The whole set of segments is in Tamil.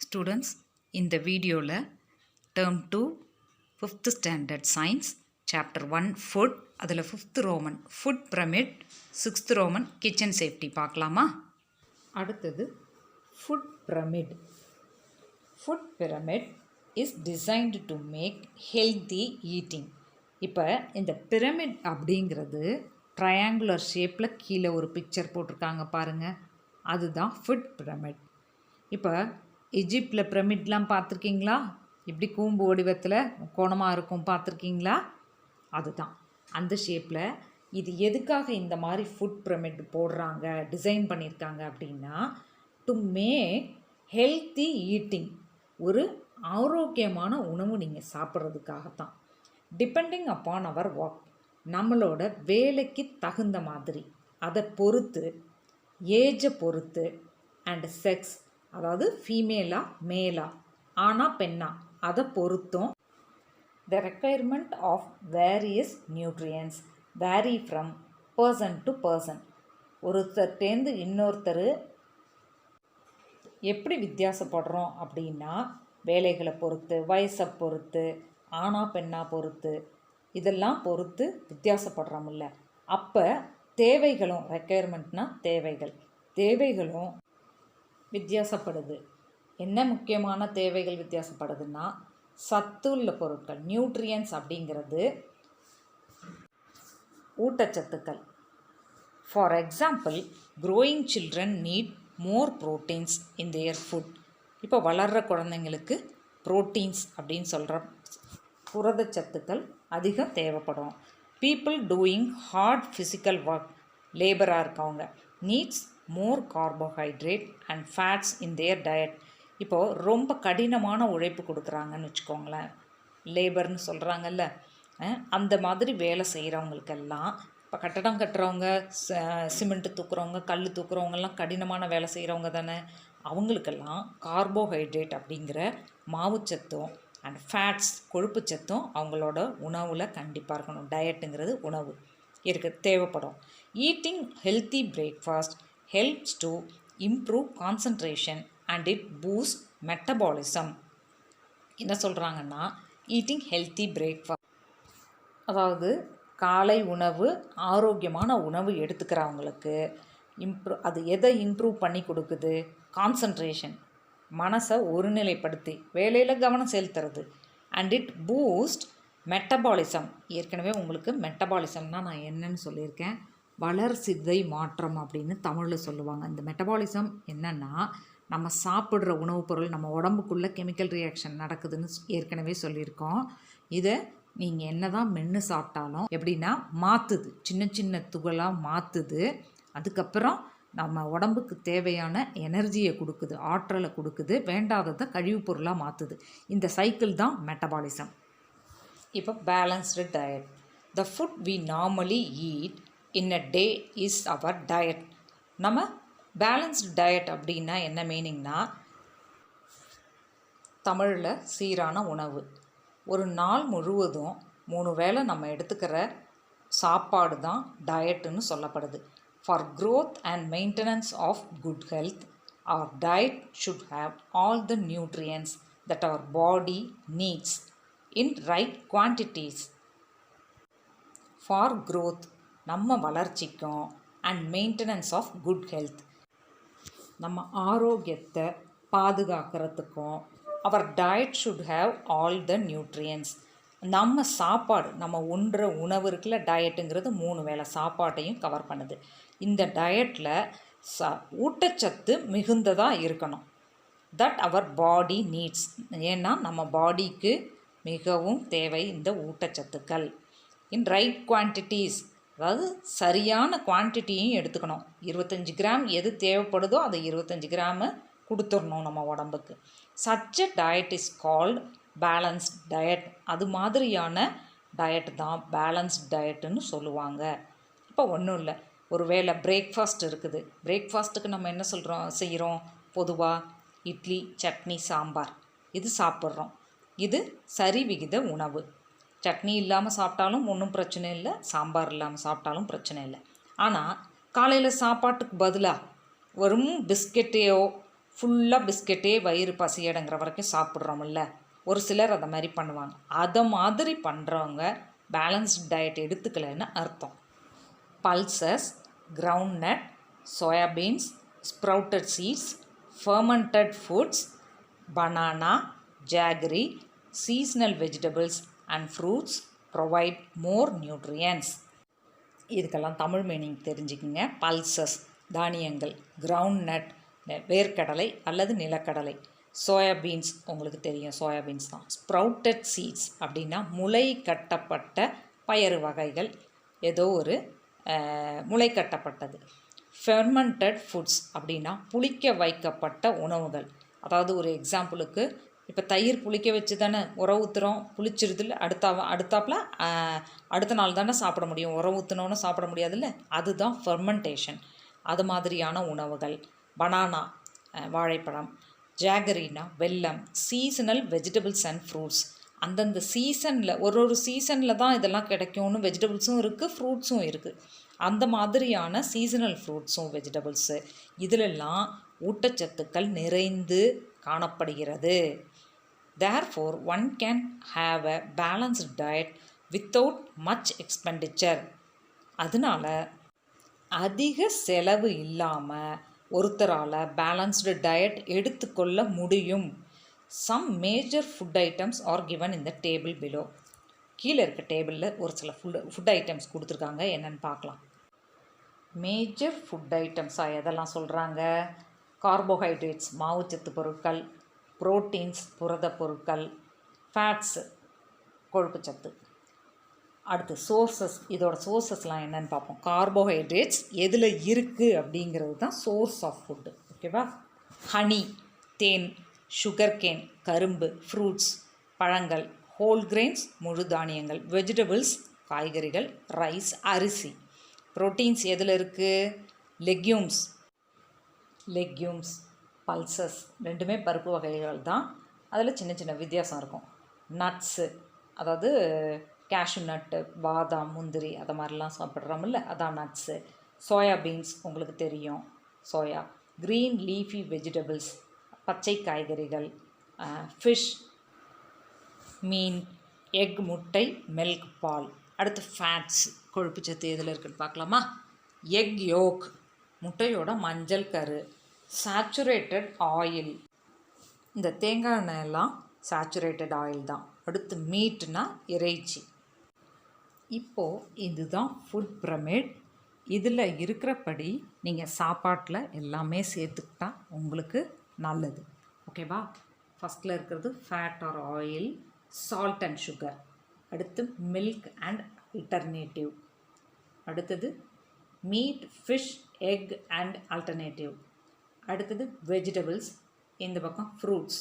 ஸ்டூடெண்ட்ஸ் இந்த வீடியோவில் term two fifth standard science chapter one food அதில் fifth roman food pyramid sixth roman kitchen safety பார்க்கலாமா அடுத்தது food pyramid food pyramid is designed to make healthy eating இப்போ இந்த பிரமிட் அப்படிங்கிறது ட்ரையாங்குலர் ஷேப்பில் கீழே ஒரு பிக்சர் போட்டிருக்காங்க பாருங்கள் அதுதான் ஃபுட் பிரமிட் இப்போ எஜிப்டில் பிரமிட்லாம் பார்த்துருக்கீங்களா? இப்படி கூம்பு வடிவத்தில் கோணமாக இருக்கும் பார்த்துருக்கீங்களா? அதுதான். அந்த ஷேப்பில் இது எதுக்காக இந்த மாதிரி ஃபுட் பிரமிட் போடுறாங்க டிசைன் பண்ணியிருக்காங்க அப்படின்னா டு மேக் ஹெல்த்தி ஈட்டிங் ஒரு ஆரோக்கியமான உணவு நீங்கள் சாப்பிட்றதுக்காகத்தான். டிபெண்டிங் அப்பான் அவர் ஒர்க் நம்மளோட வேலைக்கு தகுந்த மாதிரி அதை பொறுத்து ஏஜை பொறுத்து அண்ட் செக்ஸ் அதாவது ஃபீமேலா மேலா ஆனா பெண்ணா அதை பொறுத்தும் the requirement of various nutrients vary from person to person ஒருத்தர்கிட்டேருந்து இன்னொருத்தர் எப்படி வித்தியாசப்படுறோம் அப்படின்னா வேலைகளை பொறுத்து வயசை பொறுத்து ஆணா பெண்ணா பொறுத்து. இதெல்லாம் பொறுத்து வித்தியாசப்படுறோம்ல. அப்போ தேவைகளும் ரெக்கொயர்மெண்ட்னால் தேவைகள். தேவைகளும் வித்தியாசப்படுது. என்ன முக்கியமான தேவைகள் வித்தியாசப்படுதுன்னா சத்துள்ள பொருட்கள் நியூட்ரியன்ஸ் அப்படிங்கிறது ஊட்டச்சத்துக்கள். For example growing children need more proteins in their food இப்போ வளர்கிற குழந்தைங்களுக்கு ப்ரோட்டீன்ஸ் அப்படின்னு சொல்கிற புரதச்சத்துக்கள் அதிகம் தேவைப்படும். People doing hard physical work லேபராக இருக்கவங்க. Needs more carbohydrate and fats in their diet இப்போது ரொம்ப கடினமான உழைப்பு கொடுக்குறாங்கன்னு வச்சுக்கோங்களேன். லேபர்னு சொல்கிறாங்கல்ல அந்த மாதிரி வேலை செய்கிறவங்களுக்கெல்லாம் இப்போ கட்டடம் கட்டுறவங்க சிமெண்ட்டு தூக்குறவங்க கல் தூக்குறவங்கெல்லாம் கடினமான வேலை செய்கிறவங்க தானே. அவங்களுக்கெல்லாம் கார்போஹைட்ரேட் அப்படிங்கிற மாவுச்சத்தும் அண்ட் ஃபேட்ஸ் கொழுப்பு சத்தும் அவங்களோட உணவில் கண்டிப்பாக இருக்கணும். டயட்டுங்கிறது உணவு. இருக்க தேவைப்படும். Eating healthy breakfast helps to improve concentration and it boost metabolism என்ன சொல்கிறாங்கன்னா ஈட்டிங் ஹெல்த்தி பிரேக்ஃபாஸ்ட் அதாவது காலை உணவு ஆரோக்கியமான உணவு எடுத்துக்கிறவங்களுக்கு இம்ப்ரூ அது எதை இம்ப்ரூவ் பண்ணி கொடுக்குது? கான்சன்ட்ரேஷன் மனசை ஒருநிலைப்படுத்தி வேலையில் கவனம் செலுத்துறது. அண்ட் இட் பூஸ்ட் மெட்டபாலிசம் ஏற்கனவே உங்களுக்கு மெட்டபாலிசம்னா நான் என்னன்னு சொல்லியிருக்கேன். வளர்சிதை மாற்றம் அப்படின்னு தமிழில் சொல்லுவாங்க. இந்த மெட்டபாலிசம் என்னென்னா நம்ம சாப்பிட்ற உணவுப் பொருள் நம்ம உடம்புக்குள்ளே கெமிக்கல் ரியாக்ஷன் நடக்குதுன்னு ஏற்கனவே சொல்லியிருக்கோம். இதை நீங்கள் என்ன தான் மென்று சாப்பிட்டாலும் எப்படின்னா மாற்றுது சின்ன சின்ன துகளாக மாற்றுது அதுக்கப்புறம் நம்ம உடம்புக்கு தேவையான எனர்ஜியை கொடுக்குது ஆற்றலை கொடுக்குது வேண்டாததை கழிவுப் பொருளாக மாற்றுது இந்த சைக்கிள் தான் மெட்டபாலிசம் இப்போ balanced diet the food we normally eat in a day is our diet நம்ம பேலன்ஸ்டு டயட் அப்படின்னா என்ன மீனிங்னா தமிழில் சீரான உணவு. ஒரு நாள் முழுவதும் மூணு வேளை நம்ம எடுத்துக்கிற சாப்பாடு தான் டயட்டுன்னு சொல்லப்படுது. For growth and maintenance of good health our diet should have all the nutrients that our body needs in right quantities for growth நம்ம வளர்ச்சிக்கும் and maintenance of good health நம்ம ஆரோக்கியத்தை பாதுகாக்கிறதுக்கும் our diet should have all the nutrients நம்ம சாப்பாடு நம்ம உண்ற உணவு இருக்குல்ல டயட்டுங்கிறது மூணு வேளை சாப்பாட்டையும் கவர் பண்ணுது. இந்த டயட்டில் ச ஊட்டச்சத்து மிகுந்ததாக இருக்கணும். தட் அவர் பாடி நீட்ஸ் ஏன்னா நம்ம பாடிக்கு மிகவும் தேவை இந்த ஊட்டச்சத்துக்கள். இன் ரைட் குவான்டிட்டிஸ் அதாவது சரியான குவான்டிட்டியும் எடுத்துக்கணும். இருபத்தஞ்சி கிராம் எது தேவைப்படுதோ அதை இருபத்தஞ்சி கிராமு கொடுத்துடணும் நம்ம உடம்புக்கு. Such a diet is called balanced diet அது மாதிரியான டயட் தான் பேலன்ஸ்ட் டயட்டுன்னு சொல்லுவாங்க. இப்போ ஒன்றும் இல்லை. ஒரு வேளை பிரேக்ஃபாஸ்ட் இருக்குது. பிரேக்ஃபாஸ்ட்டுக்கு நம்ம என்ன சொல்கிறோம் செய்கிறோம் பொதுவாக இட்லி சட்னி சாம்பார். இது சாப்பிட்றோம். இது சரி விகித உணவு. சட்னி இல்லாமல் சாப்பிட்டாலும் ஒன்றும் பிரச்சனை இல்லை. சாம்பார் இல்லாமல் சாப்பிட்டாலும் பிரச்சனை இல்லை. ஆனால் காலையில் சாப்பாட்டுக்கு பதிலாக வெறும் பிஸ்கெட்டையோ ஃபுல்லாக பிஸ்கெட்டே வயிறு பசியடங்கிற வரைக்கும் சாப்பிட்றோம்ல. ஒரு சிலர் அதை மாதிரி பண்ணுவாங்க. அதை மாதிரி பண்ணுறவங்க பேலன்ஸ்ட் டயட் எடுத்துக்கலைன்னு அர்த்தம். Pulses groundnut soybeans sprouted seeds fermented foods banana jaggery seasonal vegetables and fruits provide more nutrients இதுக்கெல்லாம் தமிழ் மீனிங் தெரிஞ்சுக்குங்க. பல்சஸ் தானியங்கள் கிரவுண்ட்நட் வேர்க்கடலை அல்லது நிலக்கடலை. சோயாபீன்ஸ் உங்களுக்கு தெரியும் சோயாபீன்ஸ் தான். ஸ்ப்ரவுட்டட் சீட்ஸ் அப்படின்னா முளை கட்டப்பட்ட பயறு வகைகள். ஏதோ ஒரு முளை கட்டப்பட்டது ஃபெர்மெண்டட் ஃபுட்ஸ் அப்படின்னா புளிக்க வைக்கப்பட்ட உணவுகள். அதாவது ஒரு எக்ஸாம்பிளுக்கு இப்போ தயிர் புளிக்க வச்சு தானே உர ஊற்றுறோம் புளிச்சிருதில் அடுத்தா அடுத்தாப்புல அடுத்த நாள் தானே சாப்பிட முடியும். உர ஊற்றுனோன்னு சாப்பிட முடியாதுல்ல? அதுதான் ஃபெர்மெண்டேஷன் அது மாதிரியான உணவுகள். பனானா வாழைப்பழம். ஜாகரினா வெல்லம். சீசனல் வெஜிடபிள்ஸ் அண்ட் ஃப்ரூட்ஸ் அந்தந்த சீசனில் ஒரு ஒரு சீசனில் தான் இதெல்லாம் கிடைக்கும்னு வெஜிடபிள்ஸும் இருக்குது ஃப்ரூட்ஸும் இருக்குது அந்த மாதிரியான சீசனல் ஃப்ரூட்ஸும் வெஜிடபிள்ஸு இதிலெல்லாம் ஊட்டச்சத்துக்கள் நிறைந்து காணப்படுகிறது. Therefore one can have a balanced diet without much expenditure அதனால அதிக செலவு இல்லாமல் ஒருத்தரால் பேலன்ஸ்டு டயட் எடுத்துக்கொள்ள முடியும். Some major food items are given இந்த டேபிள் பிலோ கீழே இருக்க டேபிளில் ஒரு சில ஃபுட் ஃபுட் ஐட்டம்ஸ் கொடுத்துருக்காங்க. என்னென்னு பார்க்கலாம். மேஜர் ஃபுட் ஐட்டம்ஸாக எதெல்லாம் சொல்கிறாங்க கார்போஹைட்ரேட்ஸ் மாவுச்சத்து பொருட்கள் புரோட்டீன்ஸ் புரத பொருட்கள் ஃபேட்ஸு கொழுப்புச்சத்து. அடுத்து சோர்சஸ் இதோட சோர்சஸ்லாம் என்னென்னு பார்ப்போம். கார்போஹைட்ரேட்ஸ் எதில் இருக்குது அப்படிங்கிறது தான் சோர்ஸ் ஆஃப் ஃபுட்டு ஓகேவா ஹனி தேன் சுகர்கேன் கரும்பு ஃப்ரூட்ஸ் பழங்கள் ஹோல் கிரெயின்ஸ் முழு தானியங்கள் வெஜிடபிள்ஸ் காய்கறிகள் ரைஸ் அரிசி. ப்ரோட்டீன்ஸ் எதில் இருக்குது லெக்யூம்ஸ் லெக்யூம்ஸ் பல்சஸ் ரெண்டுமே பருப்பு வகைகள் தான். அதில் சின்ன சின்ன வித்தியாசம் இருக்கும். நட்ஸு அதாவது கேஷ்யூ நட்டு பாதாம் முந்திரி அதை மாதிரிலாம் சாப்பிட்றோம்ல அதான் நட்ஸு சோயா பீன்ஸ் உங்களுக்கு தெரியும். சோயா க்ரீன் லீஃபி வெஜிடபிள்ஸ் பச்சை காய்கறிகள் ஃபிஷ் மீன் எக் முட்டை மில்க் பால். அடுத்து ஃபேட்ஸ் கொழுப்பு சத்து எதில் இருக்குன்னு பார்க்கலாமா? எக் யோக் முட்டையோட மஞ்சள் கரு சேச்சுரேட்டட் ஆயில் இந்த தேங்காய் எண்ணெய் எல்லாம் சேச்சுரேட்டட் ஆயில் தான். அடுத்து மீட்னா இறைச்சி. இப்போது இதுதான் ஃபுட் பிரமிட் இதில் இருக்கிறபடி நீங்கள் சாப்பாட்டில் எல்லாமே சேர்த்துக்கிட்டா உங்களுக்கு நல்லது. ஓகேவா? ஃபஸ்ட்டில் இருக்கிறது fat or oil salt and sugar அடுத்து மில்க் அண்ட் அல்டர்னேட்டிவ் அடுத்தது meat fish egg and alternative அடுத்தது வெஜிடபிள்ஸ் இந்த பக்கம் ஃப்ரூட்ஸ்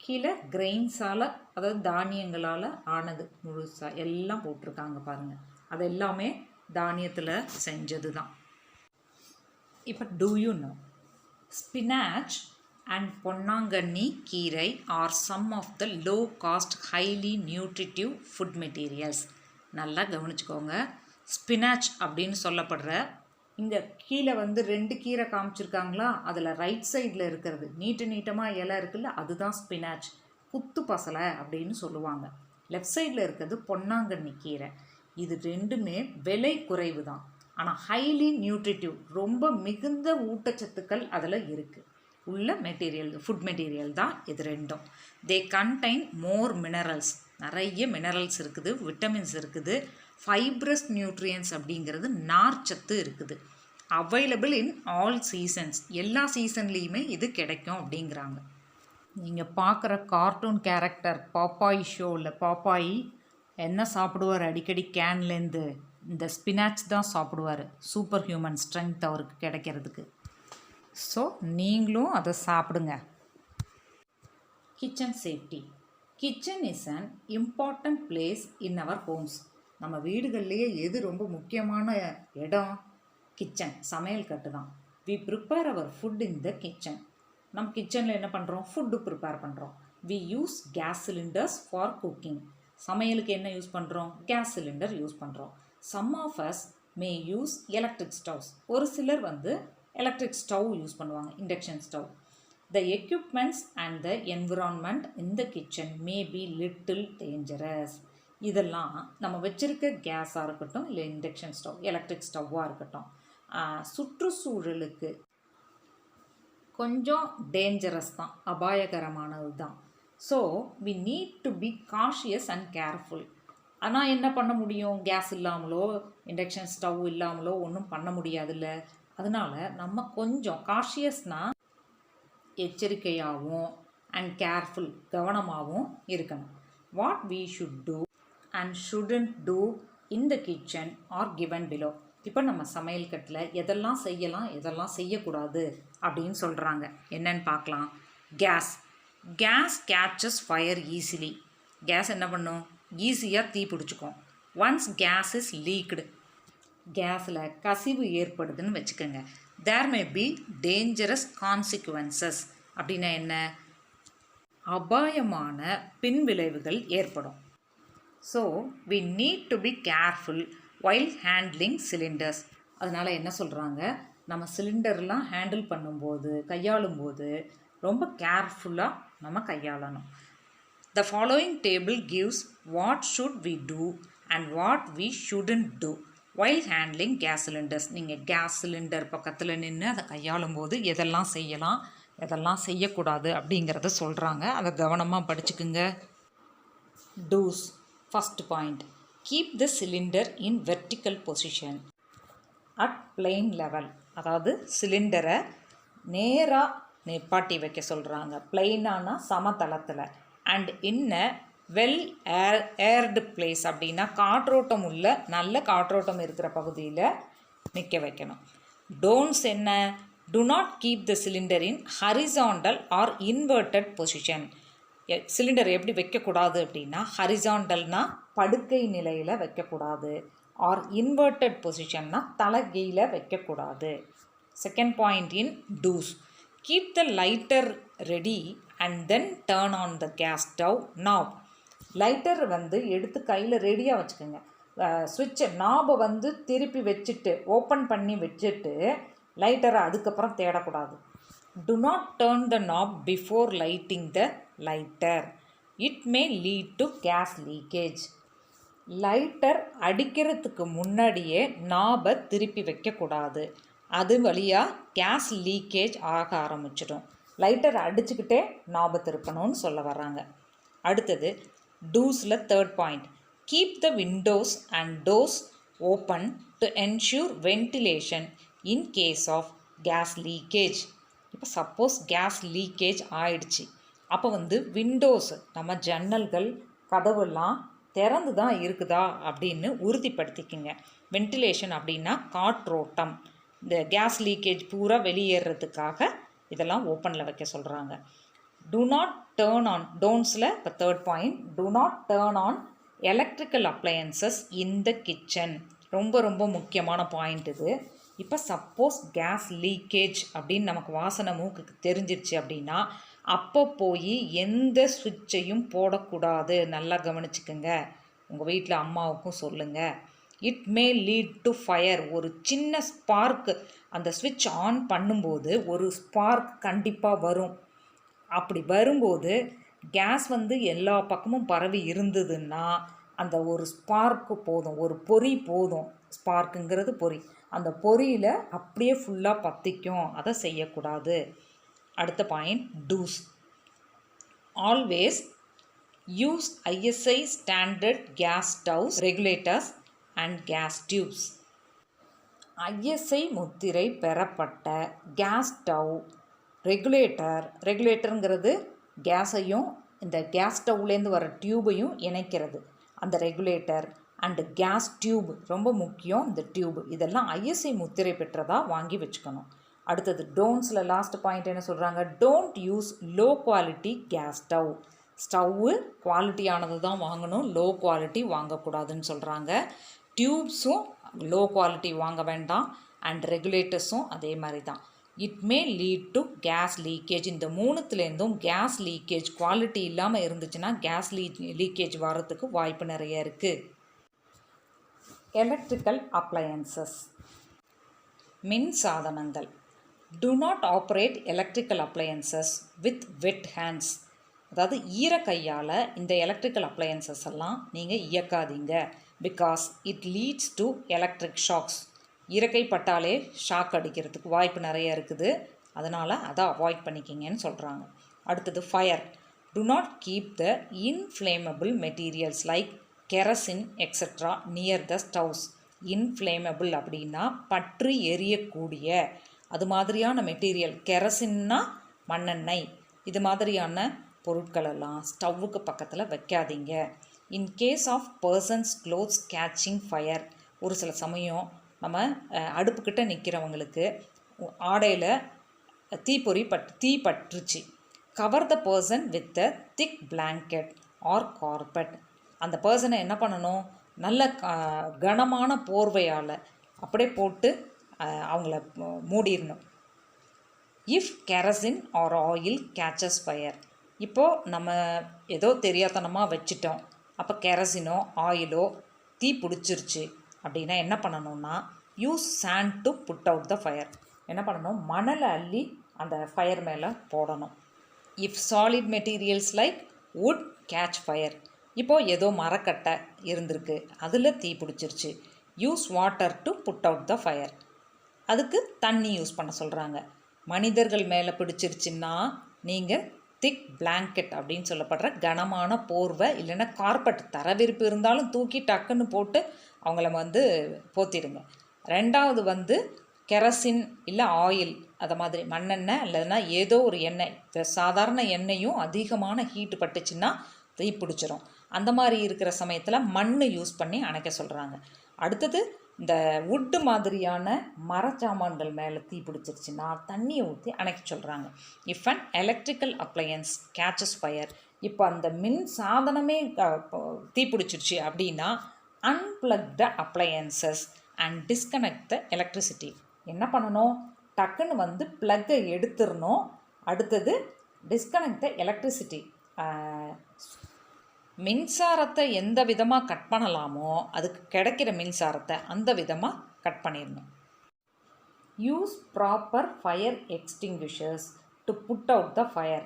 கீழே கிரெயின்ஸால் அதாவது தானியங்களால் ஆனது முழுசாக எல்லாம் போட்டிருக்காங்க பாருங்கள் அது எல்லாமே தானியத்தில் செஞ்சது தான் இப்போ do you know spinach and பொன்னாங்கண்ணி கீரை are some of the low cost highly nutritive food materials நல்லா கவனிச்சுக்கோங்க. ஸ்பினாச் அப்படின்னு சொல்லப்படுற இந்த கீழே வந்து ரெண்டு கீரை காமிச்சிருக்காங்களா? அதில் ரைட் சைடில் இருக்கிறது. நீட்டு நீட்டமாக இலை இருக்குல்ல அதுதான் ஸ்பினாச் குத்து பசலை அப்படின்னு சொல்லுவாங்க. லெஃப்ட் சைடில் இருக்கிறது பொன்னாங்கண்ணி கீரை. இது ரெண்டுமே விலை குறைவு தான் ஆனால் ஹைலி நியூட்ரிட்டிவ் ரொம்ப மிகுந்த ஊட்டச்சத்துக்கள் அதில் இருக்குது உள்ள மெட்டீரியல் ஃபுட் மெட்டீரியல் தான் இது ரெண்டும். தே கண்டைன் மோர் மினரல்ஸ் நிறைய மினரல்ஸ் இருக்குது விட்டமின்ஸ் இருக்குது ஃபைப்ரஸ் நியூட்ரியன்ஸ் அப்படிங்கிறது நார்ச்சத்து இருக்குது. அவைலபிள் இன் ஆல் சீசன்ஸ் எல்லா சீசன்லேயுமே இது கிடைக்கும் அப்படிங்கிறாங்க. நீங்கள் பார்க்குற கார்ட்டூன் கேரக்டர் பாப்பாய் ஷோவில் பாப்பாய் என்ன சாப்பிடுவார்? அடிக்கடி கேன்லேருந்து இந்த ஸ்பினாச் தான் சாப்பிடுவார். சூப்பர் ஹியூமன் ஸ்ட்ரென்த் அவருக்கு கிடைக்கிறதுக்கு. ஸோ நீங்களும் அதை சாப்பிடுங்க. Kitchen safety kitchen is an important place in our homes நம்ம வீடுகள்லேயே எது ரொம்ப முக்கியமான இடம்? கிச்சன் சமையல் கட்டு தான். We prepare our food in the kitchen நம்ம கிச்சனில் என்ன பண்ணுறோம் ஃபுட்டு ப்ரிப்பேர் பண்ணுறோம் we use gas cylinders for cooking சமையலுக்கு என்ன யூஸ் பண்ணுறோம் கேஸ் சிலிண்டர் யூஸ் பண்ணுறோம் some of us may use electric stoves ஒரு சிலர் வந்து எலக்ட்ரிக் ஸ்டவ் யூஸ் பண்ணுவாங்க induction stove the equipments and the environment இந்த kitchen may be little dangerous இதெல்லாம் நம்ம வச்சுருக்க கேஸாக இருக்கட்டும் இல்லை இண்டக்ஷன் ஸ்டவ் எலக்ட்ரிக் ஸ்டவ்வாக இருக்கட்டும். சுற்றுச்சூழலுக்கு கொஞ்சம் டேஞ்சரஸ் தான் அபாயகரமானது தான். So we need to be cautious and careful ஆனால் என்ன பண்ண முடியும்? கேஸ் இல்லாமலோ இண்டக்ஷன் ஸ்டவ் இல்லாமலோ ஒன்றும் பண்ண முடியாதுல்ல. அதனால நம்ம கொஞ்சம் காஷியஸ்னால் எச்சரிக்கையாகவும் அண்ட் கேர்ஃபுல் கவனமாகவும் இருக்கணும். What we should do and shouldn't do in the kitchen are given below இப்போ நம்ம சமையல் கட்டில் எதெல்லாம் செய்யலாம் எதெல்லாம் செய்யக்கூடாது அப்படின்னு சொல்கிறாங்க என்னன்னு பார்க்கலாம். Gas gas catches fire easily gas என்ன பண்ணும்? ஈஸியாக தீ பிடிச்சிக்கும். ஒன்ஸ் கேஸ் இஸ் லீக்டு கேஸில் கசிவு ஏற்படுதுன்னு வச்சுக்கோங்க. There may be dangerous consequences அப்படின்னா என்ன? அபாயமான பின்விளைவுகள் ஏற்படும். So we need to be careful while handling cylinders அதனால் என்ன சொல்கிறாங்க நம்ம சிலிண்டர்லாம் ஹேண்டில் பண்ணும்போது கையாளும்போது ரொம்ப கேர்ஃபுல்லாக நம்ம கையாளணும். The following table gives what should we do and what we shouldn't do while handling gas cylinders நீங்கள் கேஸ் சிலிண்டர் பக்கத்தில் நின்று அதை கையாளும் போது எதெல்லாம் செய்யலாம் எதெல்லாம் செய்யக்கூடாது அப்படிங்கிறத சொல்கிறாங்க அதை கவனமாக படிச்சுக்குங்க. Do's first point keep the cylinder in vertical position at plain level அதாவது சிலிண்டரை நேராக நிப்பாட்டி வைக்க சொல்கிறாங்க பிளெயினானா சமதளத்தில். அண்ட் இன்ன வெல் ஏர் ஏர்டு பிளேஸ் அப்படின்னா காற்றோட்டம் உள்ள நல்ல காற்றோட்டம் இருக்கிற பகுதியில் நிற்க வைக்கணும். டோன்ஸ் என்ன? Do not keep the cylinder in horizontal or inverted position cylinder எப்படி வைக்கக்கூடாது அப்படின்னா ஹரிசாண்டல்னால் படுக்கை நிலையில் வைக்கக்கூடாது. ஆர் இன்வெர்டட் பொசிஷன்னா தலைகீழ வைக்கக்கூடாது. Second point in do's keep the lighter ready and then turn on the gas stove now lighter வந்து எடுத்து கையில் ரெடியாக வச்சுக்கோங்க. சுவிட்சை நாபை வந்து திருப்பி வச்சுட்டு ஓப்பன் பண்ணி வச்சுட்டு லைட்டரை அதுக்கப்புறம் தேடக்கூடாது. Do not turn the knob before lighting the lighter it may lead to gas leakage lighter அடிக்கிறதுக்கு முன்னாடியே நாபை திருப்பி வைக்கக்கூடாது. அது வழியாக கேஸ் லீக்கேஜ் ஆக ஆரம்பிச்சிடும். லைட்டர் அடிச்சுக்கிட்டே நாபை திருப்பணும்னு சொல்ல வர்றாங்க. அடுத்தது டூஸில் third point keep the windows and doors open to ensure ventilation in case of gas leakage இப்போ சப்போஸ் கேஸ் லீக்கேஜ் ஆயிடுச்சு. அப்போ வந்து விண்டோஸ் நம்ம ஜன்னல்கள் கதவெல்லாம் திறந்து தான் இருக்குதா அப்படின்னு உறுதிப்படுத்திக்குங்க. வென்டிலேஷன் அப்படின்னா காற்றோட்டம். இந்த கேஸ் லீக்கேஜ் பூரா வெளியேறதுக்காக இதெல்லாம் ஓப்பனில் வைக்க சொல்கிறாங்க டு நாட் டேர்ன் ஆன் டோன்ஸில் இப்போ third point do not turn on electrical appliances in the kitchen ரொம்ப ரொம்ப முக்கியமான பாயிண்ட் இது. இப்போ சப்போஸ் கேஸ் லீக்கேஜ் அப்படின்னு நமக்கு வாசனை மூக்குக்கு தெரிஞ்சிருச்சு அப்படின்னா அப்போ போய் எந்த சுவிட்சையும் போடக்கூடாது. நல்லா கவனிச்சுக்கோங்க. உங்கள் வீட்டில் அம்மாவுக்கும் சொல்லுங்கள் it may lead to fire ஒரு சின்ன ஸ்பார்க் அந்த ஸ்விட்ச் ஆன் பண்ணும்போது ஒரு ஸ்பார்க் கண்டிப்பாக வரும். அப்படி வரும்போது கேஸ் வந்து எல்லா பக்கமும் பரவி இருந்ததுன்னா அந்த ஒரு ஸ்பார்க்கு போதும் ஒரு பொறி போதும். ஸ்பார்க்குங்கிறது பொறி. அந்த பொரியில் அப்படியே ஃபுல்லாக பற்றிக்கும் அதை செய்யக்கூடாது. அடுத்த point do's always use ISI standard gas stoves regulators and gas tubes ISI முத்திரை பெறப்பட்ட கேஸ் ஸ்டவ் ரெகுலேட்டர் ரெகுலேட்டருங்கிறது கேஸையும் இந்த கேஸ் ஸ்டவ்லேருந்து வர டியூபையும் இணைக்கிறது. அந்த ரெகுலேட்டர் அண்டு கேஸ் டியூப் ரொம்ப முக்கியம் இந்த டியூப். இதெல்லாம் ஐஎஸ்ஐ முத்திரை பெற்றதாக வாங்கி வச்சுக்கணும். அடுத்தது டோன்ஸில் லாஸ்ட் பாயிண்ட் என்ன சொல்கிறாங்க don't use low quality gas stove stove குவாலிட்டியானது தான் வாங்கணும் லோ குவாலிட்டி வாங்கக்கூடாதுன்னு சொல்கிறாங்க டியூப்ஸும் லோ குவாலிட்டி வாங்க வேண்டாம் அண்ட் ரெகுலேட்டர்ஸும் அதே மாதிரி தான். It may lead to gas leakage. இந்த மூணுத்துலேருந்தும் கேஸ் லீக்கேஜ் குவாலிட்டி இல்லாமல் இருந்துச்சுன்னா கேஸ் லீ லீக்கேஜ் வர்றதுக்கு வாய்ப்பு நிறைய இருக்குது எலக்ட்ரிக்கல் அப்ளையன்சஸ். மின் சாதனங்கள் do not operate electrical appliances with wet hands. அதாவது ஈர கையால் இந்த எலக்ட்ரிக்கல் அப்ளையன்சஸ் எல்லாம் நீங்கள் இயக்காதீங்க. Because it leads to electric shocks. இறக்கைப்பட்டாலே பட்டாலே ஷாக் அடிக்கிறதுக்கு வாய்ப்பு நிறைய இருக்குது. அதனால் அதை அவாய்ட் பண்ணிக்கிங்கன்னு சொல்கிறாங்க அடுத்தது fire do not keep the inflammable materials like kerosene extra near the stoves inflammable அப்படின்னா பற்றி எரியக்கூடிய அது மாதிரியான மெட்டீரியல் கெரசின்னா மண்ணெண்ணெய். இது மாதிரியான பொருட்களெல்லாம் ஸ்டவ்வுக்கு பக்கத்தில் வைக்காதீங்க. In case of persons clothes catching fire ஒரு சில சமயம் நம்ம அடுப்புக்கிட்ட நிற்கிறவங்களுக்கு ஆடையில் தீப்பொறி பட் தீ பற்றுச்சு. Cover the person with a thick blanket or carpet அந்த பர்சனை என்ன பண்ணணும்? நல்ல கனமான போர்வையால் அப்படியே போட்டு அவங்கள மூடிடணும். If kerosene or oil catches fire இப்போது நம்ம ஏதோ தெரியாதனமாக வச்சிட்டோம். அப்போ கெரசினோ ஆயிலோ தீ பிடிச்சிருச்சு. அப்படின்னா என்ன பண்ணணும்னா use sand to put out the fire என்ன பண்ணணும்? மணலை அள்ளி அந்த ஃபயர் மேலே போடணும். If solid materials like wood catch fire இப்போது ஏதோ மரக்கட்டை இருந்திருக்கு. அதில் தீ பிடிச்சிருச்சு. Use water to put out the fire அதுக்கு தண்ணி யூஸ் பண்ண சொல்கிறாங்க மனிதர்கள் மேலே பிடிச்சிருச்சுன்னா நீங்கள் திக் பிளாங்கெட் அப்படின்னு சொல்லப்படுற கனமான போர்வை இல்லைன்னா கார்பெட் தரவிருப்பு இருந்தாலும் தூக்கி டக்குன்னு போட்டு அவங்கள வந்து போத்திடுங்க. ரெண்டாவது வந்து கெரசின் இல்லை ஆயில் அதை மாதிரி மண்ணெண்ணெய் இல்லைன்னா ஏதோ ஒரு எண்ணெய். இப்போ சாதாரண எண்ணெயும் அதிகமான ஹீட்டு பட்டுச்சுன்னா தீ பிடிச்சிரும். அந்த மாதிரி இருக்கிற சமயத்தில் மண் யூஸ் பண்ணி அணைக்க சொல்கிறாங்க அடுத்தது இந்த வுட்டு மாதிரியான மரச்சாமான்கள் மேலே தீ பிடிச்சிருச்சுன்னா தண்ணியை ஊற்றி அணைக்க சொல்கிறாங்க if an electrical appliance catches fire இப்போ அந்த மின் சாதனமே இப்போ தீ பிடிச்சிருச்சு அப்படின்னா unplug the appliances and disconnect the electricity என்ன பண்ணணும்? டக்குன்னு வந்து ப்ளக்கை எடுத்துடணும் அடுத்தது டிஸ்கனெக்ட் த எலக்ட்ரிசிட்டி மின்சாரத்தை எந்த விதமாக கட் பண்ணலாமோ அதுக்கு கிடைக்கிற மின்சாரத்தை அந்த விதமாக கட் பண்ணிடணும். Use proper fire extinguishers to put out the fire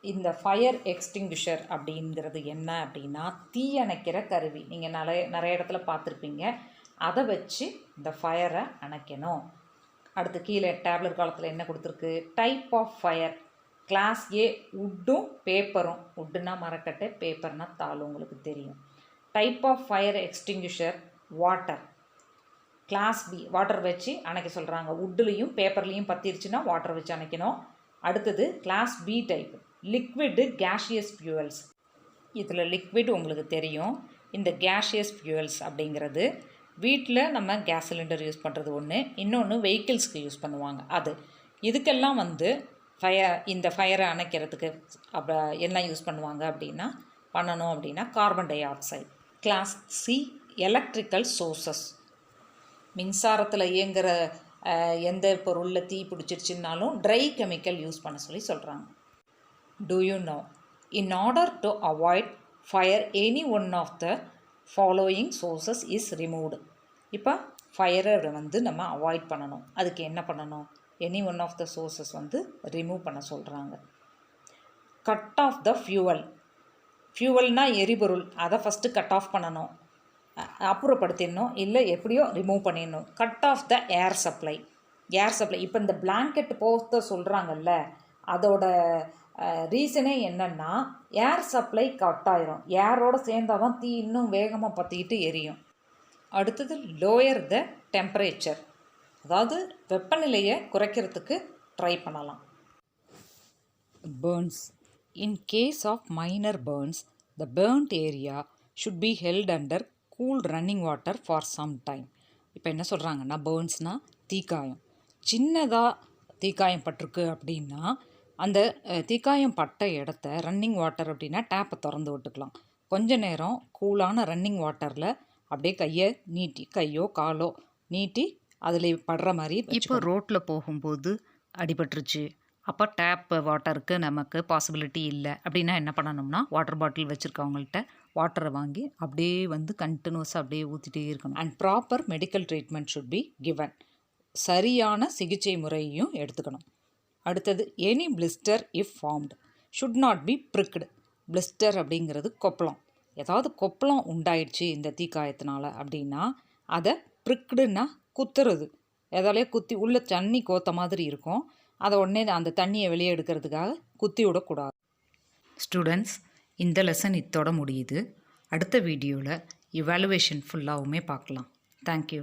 இந்த ஃபயர் எக்ஸ்டிங்விஷர் அப்படிங்கிறது என்ன அப்படின்னா தீ அணைக்கிற கருவி. நீங்கள் நிறைய நிறைய இடத்துல பார்த்துருப்பீங்க. அதை வச்சு இந்த ஃபயரை அணைக்கணும். அடுத்து கீழே டேப்லெட் காலத்தில் என்ன கொடுத்துருக்கு? Type of fire class A உட்டும் பேப்பரும் உட்டுனா மரக்கட்டை பேப்பர்னா தாள் உங்களுக்கு தெரியும். Type of fire extinguisher water class B water வச்சு அணைக்க சொல்கிறாங்க உட்டுலேயும் பேப்பர்லேயும் பற்றிருச்சுன்னா வாட்டர் வச்சு அணைக்கணும். அடுத்தது class B type liquid gaseous fuels இதில் லிக்விட் உங்களுக்கு தெரியும். இந்த கேஷியஸ் ஃபியூவல்ஸ் அப்படிங்கிறது வீட்டில் நம்ம கேஸ் சிலிண்டர் யூஸ் பண்ணுறது ஒன்று இன்னொன்று வெஹிக்கிள்ஸ்க்கு யூஸ் பண்ணுவாங்க. அது. இதுக்கெல்லாம் வந்து ஃபயர் இந்த ஃபயரை அணைக்கிறதுக்கு அப்போ என்ன யூஸ் பண்ணுவாங்க அப்படின்னா பண்ணணும் அப்படின்னா carbon dioxide class C electrical sources மின்சாரத்தில் இயங்குகிற எந்த பொருளில் தீ பிடிச்சிருச்சுன்னாலும் ட்ரை கெமிக்கல் யூஸ் பண்ண சொல்லி சொல்கிறாங்க Do you know? In order to avoid fire, any one of the following sources is removed. இப்போ ஃபயரை வந்து நம்ம அவாய்ட் பண்ணணும். அதுக்கு என்ன பண்ணணும்? Any one of the sources வந்து ரிமூவ் பண்ண சொல்கிறாங்க கட் ஆஃப் த ஃபியூவல் ஃபியூவல்னா எரிபொருள். அதை ஃபஸ்ட்டு கட் ஆஃப் பண்ணணும். அப்புறப்படுத்திடணும். இல்லை எப்படியோ ரிமூவ் பண்ணிடணும். Cut off the air supply air supply இப்போ இந்த பிளாங்கெட் போஸ்த சொல்கிறாங்கல்ல அதோட ரீசனே என்னென்னா ஏர் சப்ளை கட் ஆயிரும். ஏரோடு சேர்ந்தாதான் தான் தீ இன்னும் வேகமாக பற்றிக்கிட்டு எரியும். அடுத்தது லோயர் த டெம்பரேச்சர் அதாவது வெப்பநிலையை குறைக்கிறதுக்கு ட்ரை பண்ணலாம். Burns in case of minor burns the burnt area should be held under cool running water for some time இப்போ என்ன சொல்கிறாங்கன்னா பேர்ன்ஸ்னால் தீக்காயம். சின்னதாக தீக்காயம் பட்டிருக்கு அப்படின்னா அந்த தீக்காயம் பட்ட இடத்த ரன்னிங் வாட்டர் அப்படின்னா டேப்பை திறந்து விட்டுக்கலாம். கொஞ்ச நேரம் கூலான ரன்னிங் வாட்டரில் அப்படியே கையை நீட்டி கையோ காலோ நீட்டி அதில் படுற மாதிரி இப்போ ரோட்டில் போகும்போது அடிபட்டுருச்சு. அப்போ டேப் வாட்டருக்கு நமக்கு பாசிபிலிட்டி இல்லை. அப்படின்னா என்ன பண்ணணும்னா வாட்டர் பாட்டில் வச்சுருக்கவங்கள்ட்ட வாட்டரை வாங்கி அப்படியே வந்து கண்டினியூஸாக அப்படியே ஊற்றிட்டே இருக்கணும். And proper medical treatment should be given சரியான சிகிச்சை முறையையும் எடுத்துக்கணும். அடுத்தது any blister if formed should not be pricked blister அப்படிங்கிறது கொப்பளம். ஏதாவது கொப்பளம் உண்டாயிடுச்சு இந்த தீக்காயத்தினால அப்படின்னா அதை ப்ரிக்டுன்னா குத்துறது. எதாலே குத்தி உள்ள தண்ணி கோத்த மாதிரி இருக்கும். அதை உடனே அந்த தண்ணியை வெளியே எடுக்கிறதுக்காக குத்தி விடக்கூடாது. ஸ்டூடெண்ட்ஸ் இந்த லெசன் இத்தோட முடியுது. அடுத்த வீடியோவில் இவாலுவேஷன் ஃபுல்லாகவுமே பார்க்கலாம். தேங்க்யூ